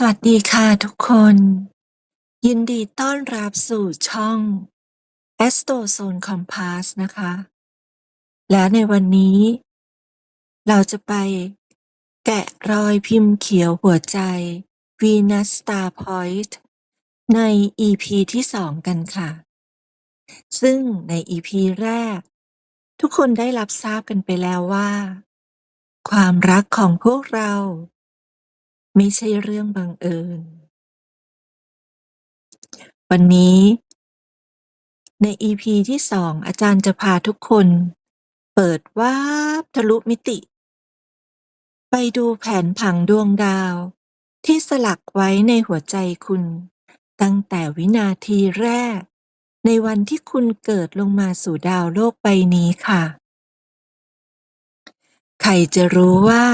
สวัสดีค่ะทุกคน ยินดีต้อนรับสู่ช่อง Astro Zone Compass นะคะ และในวันนี้ เราจะไปแกะรอยพิมพ์เขียวหัวใจ Venus Star Point ใน EP ที่2กันค่ะ ซึ่งใน EP แรก ทุกคนได้รับทราบกันไปแล้วว่า ความรักของพวกเรา ไม่ใช่เรื่องบังเอิญ วันนี้ใน EP ที่2อาจารย์จะพาทุกคน เปิดวาบทะลุมิติ ไปดูแผนผังดวงดาว ที่สลักไว้ในหัวใจคุณ ตั้งแต่วินาทีแรก ในวันที่คุณเกิดลงมาสู่ดาวโลกใบนี้ค่ะ ใครจะรู้ว่า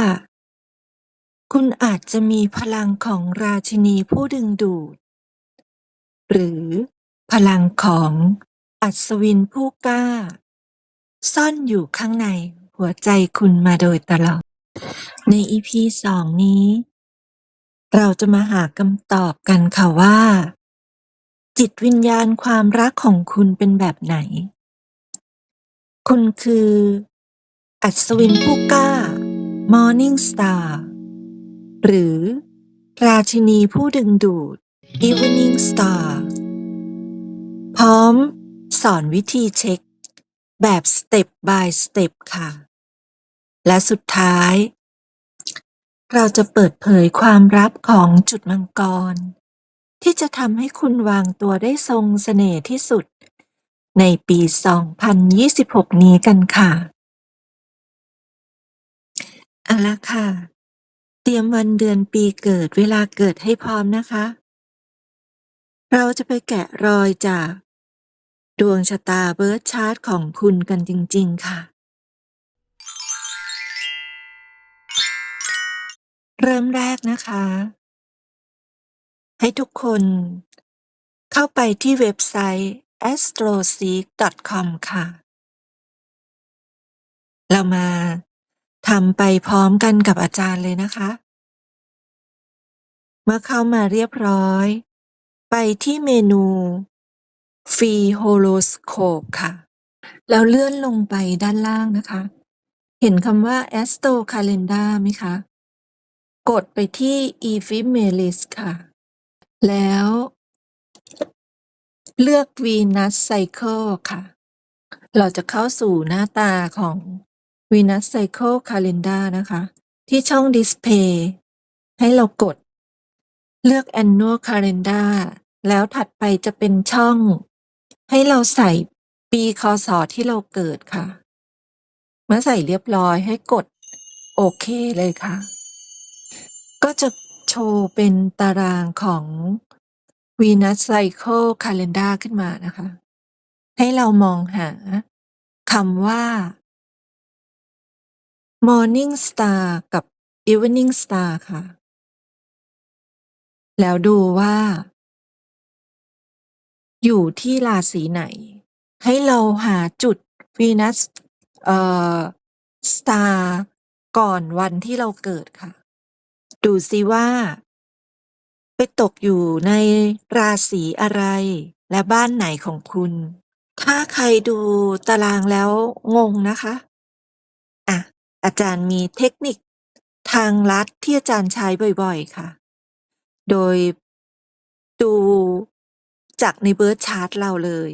คุณอาจจะมีพลังของราชินีผู้ดึงดูด หรือพลังของอัศวินผู้กล้า ซ่อนอยู่ข้างในหัวใจคุณมาโดยตลอด ใน EP สองนี้ เราจะมาหาคำตอบกันค่ะว่า จิตวิญญาณความรักของคุณเป็นแบบไหน คุณคือ อัศวินผู้กล้า Morning Star หรือ ราชินีผู้ดึงดูด Evening Star พร้อม สอนวิธีเช็ค แบบ Step by Step ค่ะ และสุดท้าย เราจะเปิดเผยความลับของจุดมังกร ที่จะทำให้คุณวางตัวได้ทรงเสน่ห์ที่สุด ในปี 2026 นี้กันค่ะเอาละค่ะ เตรียมวันเดือนปีเกิดเวลาเกิดให้พร้อมนะคะ เราจะไปแกะรอยจาก ดวงชะตาเบิร์ธชาร์ตของคุณกันจริง ๆ ค่ะ เริ่มแรกนะคะ ให้ทุกคนเข้าไปที่เว็บไซต์ astroseek.com ค่ะ เรามา ทำไปพร้อมกันกับอาจารย์เลยนะคะ เมื่อเข้ามาเรียบร้อย ไปที่เมนู Free Horoscope ค่ะ แล้วเลื่อนลงไปด้านล่างนะคะ เห็นคำว่า Astro Calendar ไหมคะ กดไปที่ Ephemeris ค่ะ แล้วเลือก Venus Cycle ค่ะ เราจะเข้าสู่หน้าตาของ Venus Cycle Calendar นะคะ ที่ช่อง Display ให้เรากด เลือก Annual Calendar แล้วถัดไปจะเป็นช่อง ให้เราใส่ปีคศที่เราเกิดค่ะ เมื่อใส่เรียบร้อยให้กดโอเคเลยค่ะ ก็จะโชว์เป็นตารางของ Venus Cycle Calendar ขึ้นมานะคะ ให้เรามองหาคำว่า Morning Star กับ Evening Star ค่ะ แล้วดูว่า อยู่ที่ราศีไหน ให้เราหาจุด Venus เอ่อ Star ก่อนวันที่เราเกิดค่ะ ดูซิว่า ไปตกอยู่ในราศีอะไรและบ้านไหนของคุณ ถ้าใครดูตารางแล้วงงนะคะ อาจารย์มีเทคนิคทางลัดที่อาจารย์ใช้บ่อยๆ ค่ะ โดยดูจากในเบิร์ธชาร์ตเราเลย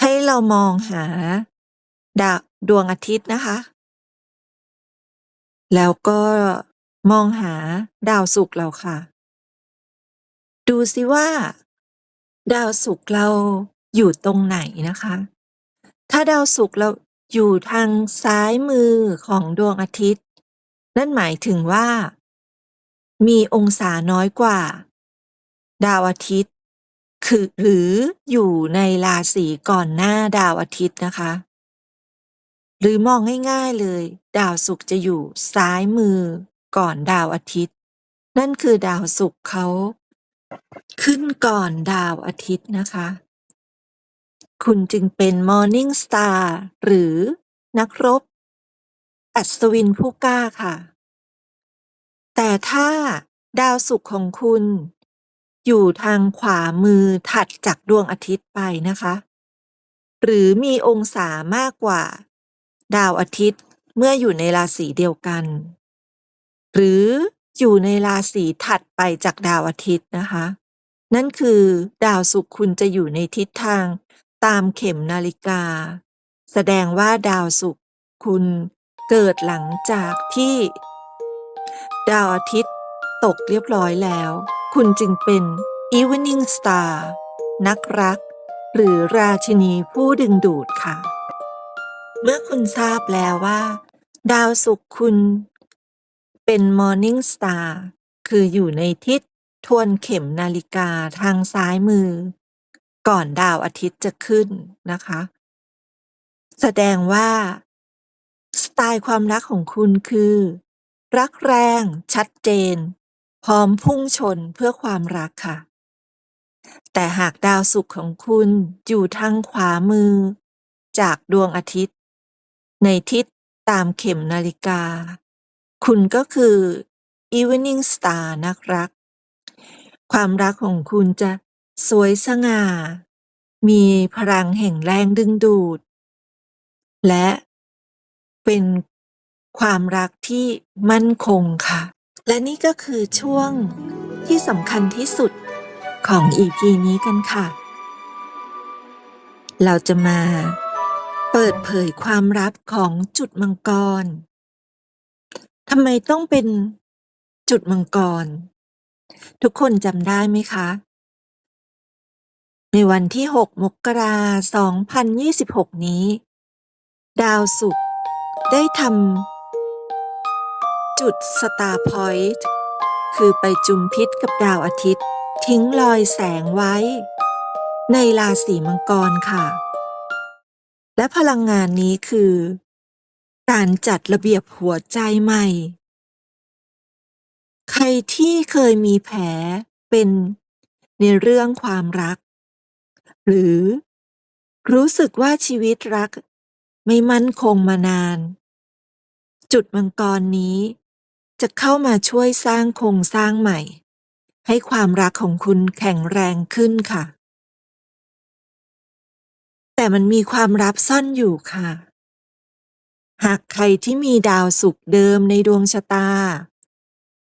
ให้เรามองหาดาวดวงอาทิตย์นะคะ แล้วก็มองหาดาวศุกร์เราค่ะ ดูซิว่า ดาวศุกร์เราอยู่ตรงไหนนะคะ ถ้าดาวศุกร์เรา อยู่ทางซ้ายมือของดวงอาทิตย์ นั่นหมายถึงว่า มีองศาน้อยกว่า ดาวอาทิตย์ คือหรืออยู่ในราศีก่อนหน้าดาวอาทิตย์นะคะ หรือมองง่ายๆเลย ดาวศุกร์จะอยู่ซ้ายมือก่อนดาวอาทิตย์ นั่นคือดาวศุกร์เขาขึ้นก่อนดาวอาทิตย์นะคะ คุณจึงเป็น Morning Star หรือนักรบ อัศวินผู้กล้าค่ะ แต่ถ้าดาวศุกร์ของคุณ อยู่ทางขวามือถัดจากดวงอาทิตย์ไปนะคะ หรือมีองศามากกว่า ดาวอาทิตย์เมื่ออยู่ในราศีเดียวกัน หรืออยู่ในราศีถัดไปจากดาวอาทิตย์นะคะ นั่นคือดาวศุกร์คุณจะอยู่ในทิศทาง ตามเข็มนาฬิกา แสดงว่าดาวศุกร์คุณเกิดหลังจากที่ ดาวอาทิตย์ตกเรียบร้อยแล้ว คุณจึงเป็น Evening Star นักรัก หรือราชินีผู้ดึงดูดค่ะ เมื่อคุณทราบแล้วว่า ดาวศุกร์คุณเป็น Morning Star คืออยู่ในทิศทวนเข็มนาฬิกาทางซ้ายมือ ก่อนดาวอาทิตย์จะขึ้นนะคะ แสดงว่าสไตล์ความรักของคุณคือ รักแรงชัดเจน พร้อมพุ่งชนเพื่อความรักค่ะ แต่หากดาวศุกร์ของคุณอยู่ทางขวามือ จากดวงอาทิตย์ ในทิศตามเข็มนาฬิกา คุณก็คือ Evening Star นักรัก ความรักของคุณจะ สวยสง่า มีพลังแห่งแรงดึงดูด และเป็นความรักที่มั่นคงค่ะ และนี่ก็คือช่วงที่สำคัญที่สุดของ EP นี้กันค่ะ เราจะมาเปิดเผยความลับของจุดมังกร ทำไมต้องเป็นจุดมังกร ทุกคนจำได้ไหมคะ ในวันที่ 6 มกราคม 2026 นี้ ดาวศุกร์ได้ทำจุด Star Point คือไปจุมพิษกับดาวอาทิตย์ ทิ้งรอยแสงไว้ ในราศีมังกรค่ะ และพลังงานนี้คือ การจัดระเบียบหัวใจใหม่ ใครที่เคยมีแผลเป็นในเรื่องความรัก หรือรู้สึกว่าชีวิตรักไม่มั่นคงมานาน จุดมังกรนี้ จะเข้ามาช่วยสร้างโครงสร้างใหม่ ให้ความรักของคุณแข็งแรงขึ้นค่ะ แต่มันมีความลับซ่อนอยู่ค่ะ หากใครที่มีดาวศุกเดิมในดวงชะตา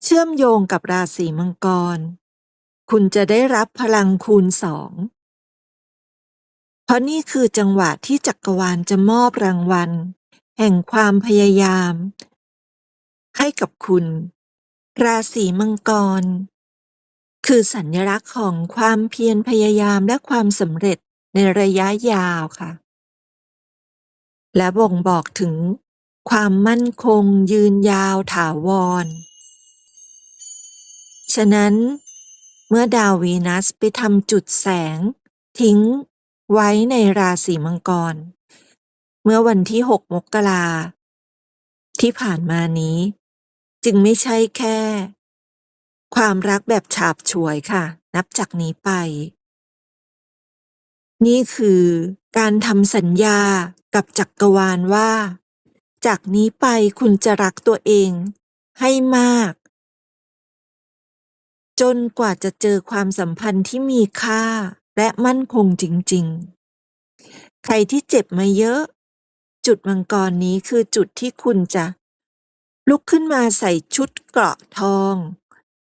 เชื่อมโยงกับราศีมังกร คุณจะได้รับพลังคูณสอง เพราะนี่คือจังหวะที่จักรวาลจะมอบรางวัล แห่งความพยายาม ให้กับคุณ ราศีมังกร คือสัญลักษณ์ของความเพียรพยายามและความสำเร็จในระยะยาวค่ะ และบ่งบอกถึงความมั่นคงยืนยาวถาวร ฉะนั้น เมื่อดาววีนัสไปทำจุดแสง ทิ้ง ไว้ในราศีมังกร เมื่อวันที่ 6 มกราที่ผ่านมานี้ จึงไม่ใช่แค่ ความรักแบบฉาบฉวยค่ะ นับจากนี้ไป นี่คือการทำสัญญากับจักรวาลว่า จากนี้ไปคุณจะรักตัวเองให้มาก จนกว่าจะเจอความสัมพันธ์ที่มีค่า และมั่นคงจริง ๆ ใครที่เจ็บมาเยอะ จุดมังกรนี้คือจุดที่คุณจะ ลุกขึ้นมาใส่ชุดเกราะทอง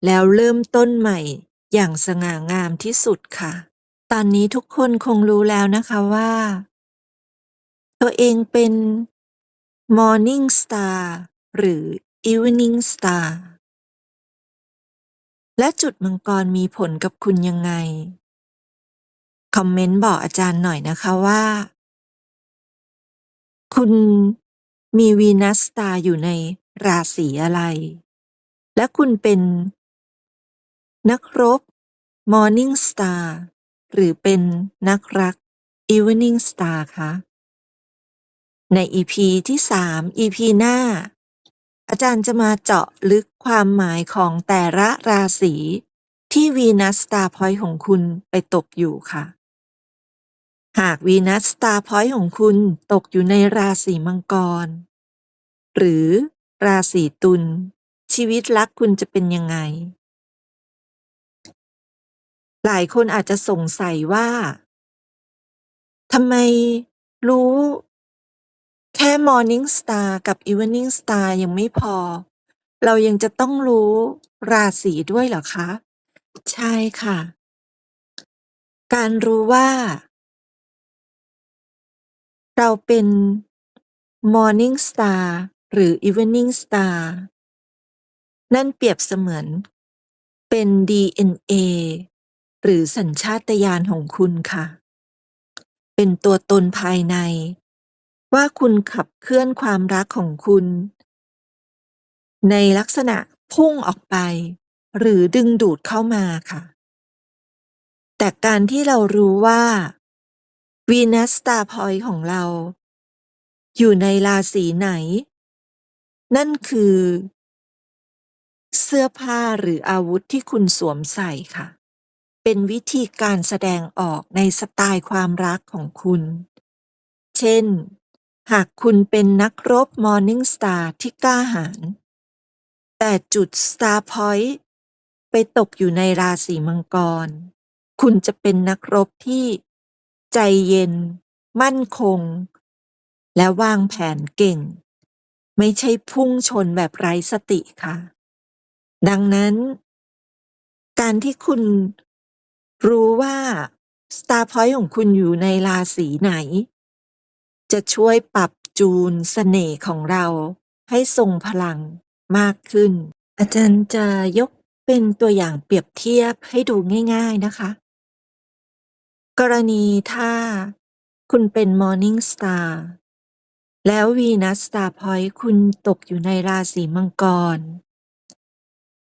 แล้วเริ่มต้นใหม่อย่างสง่างามที่สุดค่ะ ตอนนี้ทุกคนคงรู้แล้วนะคะว่า ตัวเองเป็น Morning Star หรือ Evening Star และจุดมังกรมีผลกับคุณยังไง คอมเมนต์บอกอาจารย์หน่อยนะคะว่า คุณมีวีนัสตาอยู่ในราศีอะไร และคุณเป็นนักรบ Morning Star หรือเป็นนักรัก Evening Star คะใน EP ที่3 EP หน้า อาจารย์จะมาเจาะลึกความหมายของแต่ละราศีที่วีนัสตาพอยของคุณไปตกอยู่ค่ะ หากวีนัสสตาร์พอยต์ของคุณตกอยู่ในราศีมังกร หรือราศีตุลชีวิตรักคุณจะเป็นยังไง หลายคนอาจจะสงสัยว่าทำไมรู้แค่ Morning Star กับ Evening Star ยังไม่พอ เรายังจะต้องรู้ราศีด้วยเหรอคะ ใช่ค่ะ การรู้ว่า เราเป็น Morning Star หรือ Evening Star นั่นเปรียบเสมือนเป็น DNA หรือสัญชาตญาณของคุณค่ะ เป็นตัวตนภายใน ว่าคุณขับเคลื่อนความรักของคุณ ในลักษณะพุ่งออกไป หรือดึงดูดเข้ามาค่ะ แต่การที่เรารู้ว่า Venus Star Point ของเรา อยู่ในราศีไหน นั่นคือ เสื้อผ้าหรืออาวุธที่คุณสวมใส่ค่ะ เป็นวิธีการแสดงออกในสไตล์ความรักของคุณ เช่น หากคุณเป็นนักรบ Morning Star ที่กล้าหาญแต่จุด Star Point ไปตกอยู่ในราศีมังกร คุณจะเป็นนักรบที่ ใจเย็น มั่นคง และวางแผนเก่ง ไม่ใช่พุ่งชนแบบไร้สติค่ะ ดังนั้น การที่คุณรู้ว่า Star Point ของคุณอยู่ในราศีไหน จะช่วยปรับจูนเสน่ห์ของเราให้ทรงพลังมากขึ้น อาจารย์จะยกเป็นตัวอย่างเปรียบเทียบให้ดูง่าย ๆนะคะ กรณีถ้าคุณเป็น Morning Star แล้ว Venus Star Point คุณตกอยู่ในราศีมังกร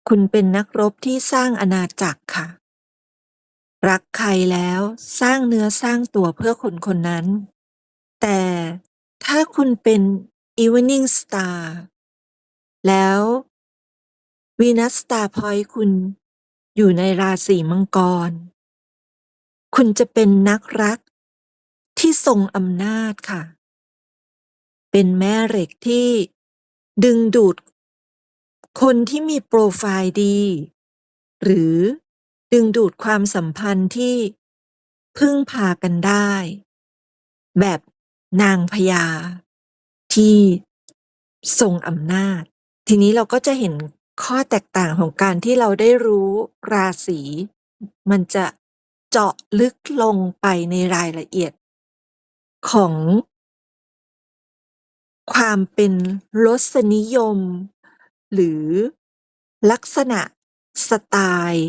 คุณเป็นนักรบที่สร้างอาณาจักรค่ะ รักใครแล้วสร้างเนื้อสร้างตัวเพื่อคนคนนั้น แต่ถ้าคุณเป็น Evening Star แล้ว Venus Star Point คุณอยู่ในราศีมังกร คุณจะเป็นนักรักที่ทรงอำนาจค่ะ เป็นแม่เหล็กที่ดึงดูด คนที่มีโปรไฟล์ดี หรือดึงดูดความสัมพันธ์ที่พึ่งพากันได้ แบบนางพญาที่ทรงอำนาจ ทีนี้เราก็จะเห็นข้อแตกต่างของการที่เราได้รู้ราศี มันจะ เจาะลึกลงไปในรายละเอียดของ ความเป็นรสนิยม หรือลักษณะสไตล์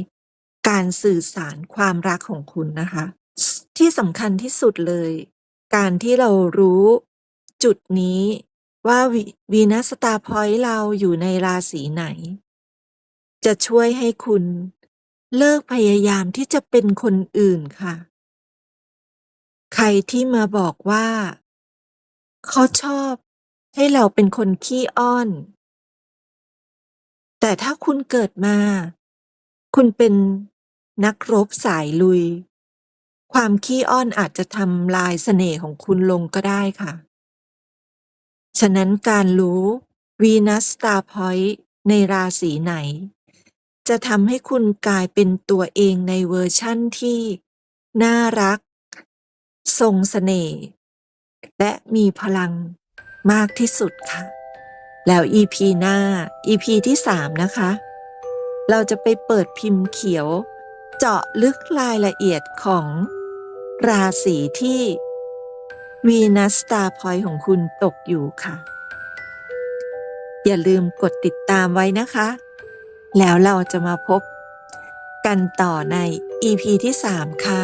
การสื่อสารความรักของคุณนะคะ ที่สำคัญที่สุดเลย การที่เรารู้จุดนี้ว่า Venus Star Point เราอยู่ในราศีไหน จะช่วยให้คุณ เลิกพยายามที่จะเป็นคนอื่นค่ะ ใครที่มาบอกว่า เขาชอบให้เราเป็นคนขี้อ้อน แต่ถ้าคุณเกิดมา คุณเป็นนักรบสายลุย ความขี้อ้อนอาจจะทำลายเสน่ห์ของคุณลงก็ได้ค่ะ ฉะนั้นการรู้ Venus Star Point ในราศีไหน จะทำให้คุณกลายเป็นตัวเองในเวอร์ชั่นที่ น่ารัก ทรงเสน่ห์ และมีพลังมากที่สุดค่ะ แล้ว EP หน้า EP ที่ 3 นะคะ เราจะไปเปิดพิมพ์เขียว เจาะลึกรายละเอียดของราศีที่ Venus Star Point ของคุณตกอยู่ค่ะ อย่าลืมกดติดตามไว้นะคะ แล้วเราจะมาพบกันต่อใน EP ที่ 3 ค่ะ